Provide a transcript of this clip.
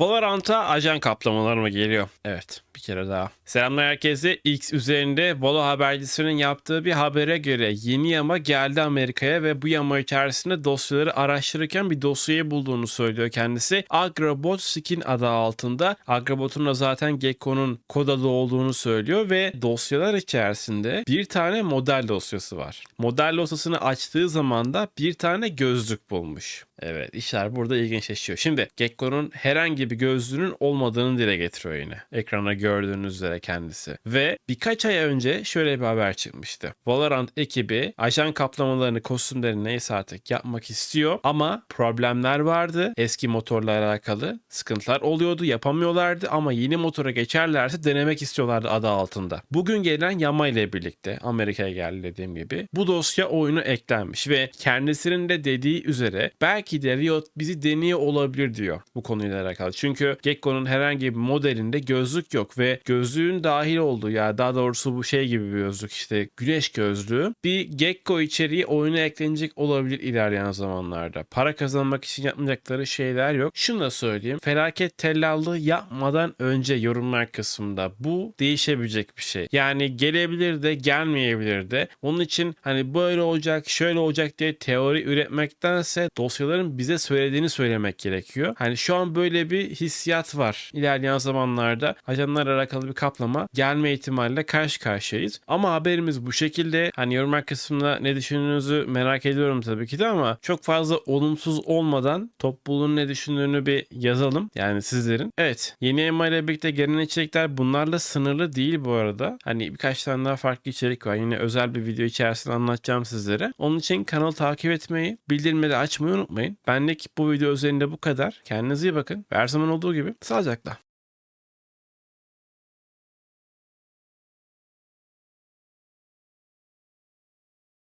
Valorant'a ajan kaplamaları mı geliyor? Evet bir kere daha. Selamlar herkese. X üzerinde Valo habercisinin yaptığı bir habere göre yeni yama geldi Amerika'ya ve bu yama içerisinde dosyaları araştırırken bir dosyayı bulduğunu söylüyor kendisi. Agrabot Skin adı altında. Agrabot'un da zaten Gecko'nun kod adı olduğunu söylüyor ve dosyalar içerisinde bir tane model dosyası var. Model dosyasını açtığı zaman da bir tane gözlük bulmuş. Evet işler burada ilginçleşiyor. Şimdi Gecko'nun herhangi bir gözlüğünün olmadığını dile getiriyor yine. Ekrana gördüğünüz üzere kendisi. Ve birkaç ay önce şöyle bir haber çıkmıştı. Valorant ekibi ajan kaplamalarını, kostümlerini neyse artık yapmak istiyor ama problemler vardı. Eski motorla alakalı sıkıntılar oluyordu, yapamıyorlardı ama yeni motora geçerlerse denemek istiyorlardı adı altında. Bugün gelen Yama ile birlikte Amerika'ya geldi dediğim gibi bu dosya oyunu eklenmiş ve kendisinin de dediği üzere belki de Riot bizi deniyor olabilir diyor bu konuyla alakalı. Çünkü Gekko'nun herhangi bir modelinde gözlük yok ve gözlüğün dahil olduğu ya daha doğrusu bu şey gibi bir gözlük işte güneş gözlüğü bir Gekko içeriği oyuna eklenecek olabilir ilerleyen zamanlarda. Para kazanmak için yapmayacakları şeyler yok. Şunu da söyleyeyim. Felaket tellallığı yapmadan önce yorumlar kısmında bu değişebilecek bir şey. Yani gelebilir de gelmeyebilir de. Onun için hani böyle olacak şöyle olacak diye teori üretmektense dosyaların bize söylediğini söylemek gerekiyor. Hani şu an böyle bir hissiyat var. İlerleyen zamanlarda ajanlarla alakalı bir kaplama gelme ihtimaliyle karşı karşıyayız. Ama haberimiz bu şekilde. Hani yorumlar kısmında ne düşündüğünüzü merak ediyorum tabii ki de ama çok fazla olumsuz olmadan topluluğun ne düşündüğünü bir yazalım. Yani sizlerin. Evet. Yeni EMA ile birlikte gelen içerikler bunlarla sınırlı değil bu arada. Hani birkaç tane daha farklı içerik var. Yine özel bir video içerisinde anlatacağım sizlere. Onun için kanalı takip etmeyi, bildirimleri açmayı unutmayın. Benlik bu video üzerinde bu kadar. Kendinize iyi bakın. Ve Her zaman olduğu gibi sağlıcakla.